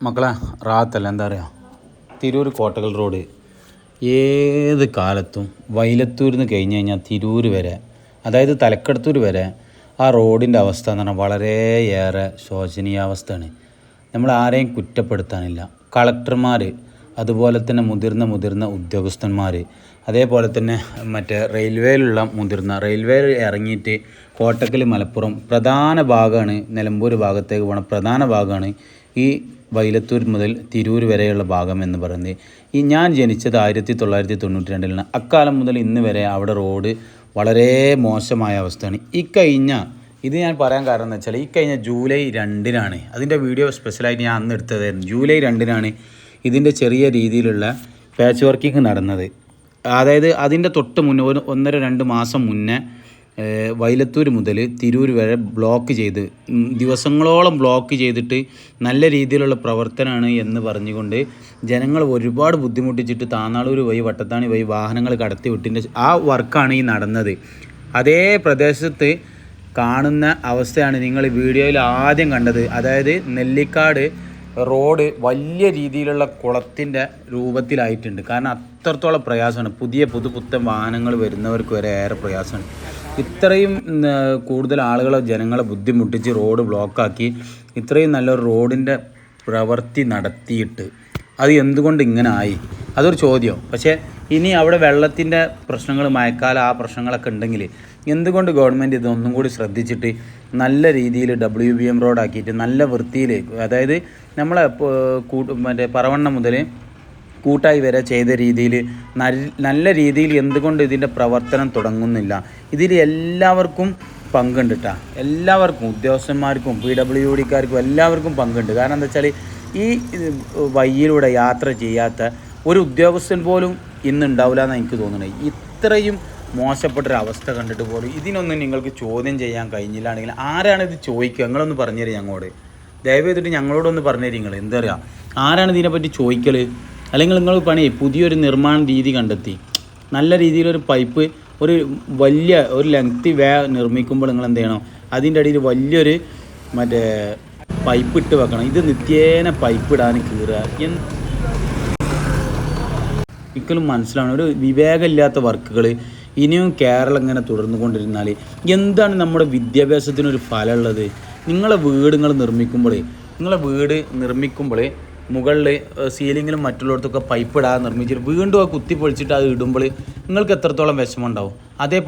മക്കളെ റാത്തല്ല എന്താ പറയുക തിരൂർ കോട്ടകൽ റോഡ്. ഏത് കാലത്തും വൈലത്തൂരിൽ നിന്ന് കഴിഞ്ഞ് കഴിഞ്ഞാൽ തിരൂർ വരെ അതായത് തലക്കടത്തൂർ വരെ ആ റോഡിന്റെ അവസ്ഥ എന്ന് പറഞ്ഞാൽ വളരെയേറെ ശോചനീയാവസ്ഥയാണ്. നമ്മൾ ആരെയും കുറ്റപ്പെടുത്താനില്ല. കളക്ടർമാർ അതുപോലെ തന്നെ മുതിർന്ന മുതിർന്ന ഉദ്യോഗസ്ഥന്മാർ അതേപോലെ തന്നെ മറ്റേ റെയിൽവേയിലുള്ള മുതിർന്ന റെയിൽവേ ഇറങ്ങിയിട്ട് കോട്ടക്കൽ മലപ്പുറം പ്രധാന ഭാഗമാണ് നിലമ്പൂർ ഭാഗത്തേക്ക് പോകണ പ്രധാന ഭാഗമാണ് ഈ വൈലത്തൂർ മുതൽ തിരൂർ വരെയുള്ള ഭാഗം എന്ന് പറയുന്നത്. ഈ ഞാൻ ജനിച്ചത് ആയിരത്തി തൊള്ളായിരത്തി തൊണ്ണൂറ്റി രണ്ടിലാണ് അക്കാലം മുതൽ ഇന്ന് വരെ അവിടെ റോഡ് വളരെ മോശമായ അവസ്ഥയാണ്. ഈ കഴിഞ്ഞ ഇത് ഞാൻ പറയാൻ കാരണം എന്ന് വെച്ചാൽ ഈ കഴിഞ്ഞ ജൂലൈ രണ്ടിനാണ് അതിന്റെ വീഡിയോ സ്പെഷ്യലായിട്ട് ഞാൻ അന്ന് എടുത്തതായിരുന്നു. ജൂലൈ രണ്ടിനാണ് ഇതിന്റെ ചെറിയ രീതിയിലുള്ള പാച്ച് വർക്കിംഗ് നടന്നത്. അതായത് അതിന്റെ തൊട്ട് മുന്നേ ഒരു ഒന്നര രണ്ട് മാസം മുന്നേ വൈലത്തൂർ മുതൽ തിരൂർ വരെ ബ്ലോക്ക് ചെയ്ത് ദിവസങ്ങളോളം ബ്ലോക്ക് ചെയ്തിട്ട് നല്ല രീതിയിലുള്ള പ്രവർത്തനമാണ് എന്ന് പറഞ്ഞുകൊണ്ട് ജനങ്ങൾ ഒരുപാട് ബുദ്ധിമുട്ടിച്ചിട്ട് താന്നാളൂർ വഴി വട്ടത്താണി വഴി വാഹനങ്ങൾ കടത്തി വിട്ടിന്റെ ആ വർക്കാണ് ഈ നടന്നത്. അതേ പ്രദേശത്ത് കാണുന്ന അവസ്ഥയാണ് നിങ്ങൾ വീഡിയോയിൽ ആദ്യം കണ്ടത്. അതായത് നെല്ലിക്കാട് റോഡ് വലിയ രീതിയിലുള്ള കുളത്തിന്റെ രൂപത്തിലായിട്ടുണ്ട്. കാരണം അത്രത്തോളം പ്രയാസമാണ്. പുതിയ പുതുപുത്തൻ വാഹനങ്ങൾ വരുന്നവർക്ക് വരെ ഏറെ പ്രയാസമാണ്. ഇത്രയും കൂടുതൽ ആളുകളെ ജനങ്ങളെ ബുദ്ധിമുട്ടിച്ച് റോഡ് ബ്ലോക്കാക്കി ഇത്രയും നല്ലൊരു റോഡിന്റെ പ്രവൃത്തി നടത്തിയിട്ട് അത് എന്തുകൊണ്ട് ഇങ്ങനെ ആയി? അതൊരു ചോദ്യം. പക്ഷേ ഇനി അവിടെ വെള്ളത്തിന്റെ പ്രശ്നങ്ങൾ മഴക്കാലം ആ പ്രശ്നങ്ങളൊക്കെ ഉണ്ടെങ്കിൽ എന്തുകൊണ്ട് ഗവൺമെന്റ് ഇതൊന്നും കൂടി ശ്രദ്ധിച്ചിട്ട് നല്ല രീതിയിൽ ഡബ്ല്യു ബി എം റോഡാക്കിയിട്ട് നല്ല വൃത്തിയിൽ അതായത് നമ്മളെ കൂട്ട് മറ്റേ പറവണ്ണ മുതൽ കൂട്ടായി വരെ ചെയ്ത രീതിയിൽ നല്ല രീതിയിൽ എന്തുകൊണ്ട് ഇതിന്റെ പ്രവർത്തനം തുടങ്ങുന്നില്ല. ഇതിൽ എല്ലാവർക്കും പങ്കുണ്ട് കേട്ടോ എല്ലാവർക്കും ഉദ്യോഗസ്ഥന്മാർക്കും പി ഡബ്ല്യു ഡിക്കാർക്കും എല്ലാവർക്കും പങ്കുണ്ട്. കാരണം എന്താ വെച്ചാൽ ഈ വഴിയിലൂടെ യാത്ര ചെയ്യാത്ത ഒരു ഉദ്യോഗസ്ഥൻ പോലും ഇന്ന് ഉണ്ടാവില്ല എന്ന് എനിക്ക് തോന്നുന്നത്. ഇത്രയും മോശപ്പെട്ടൊരവസ്ഥ കണ്ടിട്ട് പോലും ഇതിനൊന്നും നിങ്ങൾക്ക് ചോദ്യം ചെയ്യാൻ കഴിഞ്ഞില്ലാണെങ്കിൽ ആരാണ് ഇത് ചോദിക്കുക? നിങ്ങളൊന്ന് പറഞ്ഞുതരും ഞങ്ങളോട്. ദയവ് ചെയ്തിട്ട് ഞങ്ങളോടൊന്ന് പറഞ്ഞുതരും നിങ്ങൾ. എന്താ പറയുക ആരാണ് ഇതിനെപ്പറ്റി ചോദിക്കൽ അല്ലെങ്കിൽ നിങ്ങൾ പണി പുതിയൊരു നിർമ്മാണ രീതി കണ്ടെത്തി. നല്ല രീതിയിലൊരു പൈപ്പ് ഒരു വലിയ ഒരു ലെങ്തി വേ നിർമ്മിക്കുമ്പോൾ നിങ്ങൾ എന്ത് ചെയ്യണം? അതിന്റെ അടിയിൽ വലിയൊരു മറ്റേ പൈപ്പ് ഇട്ട് വെക്കണം. ഇത് നിത്യേന പൈപ്പ് ഇടാൻ കീറുക. ഒരിക്കലും മനസ്സിലാണ് ഒരു വിവേകമില്ലാത്ത വർക്കുകൾ ഇനിയും കേരളം ഇങ്ങനെ തുടർന്നു കൊണ്ടിരുന്നാൽ എന്താണ് നമ്മുടെ വിദ്യാഭ്യാസത്തിനൊരു ഫലമുള്ളത്? നിങ്ങളെ വീട് നിങ്ങൾ നിർമ്മിക്കുമ്പോഴേ നിങ്ങളെ വീട് നിർമ്മിക്കുമ്പോൾ മുകളിൽ സീലിങ്ങിലും മറ്റുള്ളവർക്കൊക്കെ പൈപ്പ് ഇടാതെ നിർമ്മിച്ചിട്ട് വീണ്ടും ആ കുത്തി പൊളിച്ചിട്ട് അത് ഇടുമ്പോൾ നിങ്ങൾക്ക് എത്രത്തോളം വിഷമം ഉണ്ടാവും? അതേപോലെ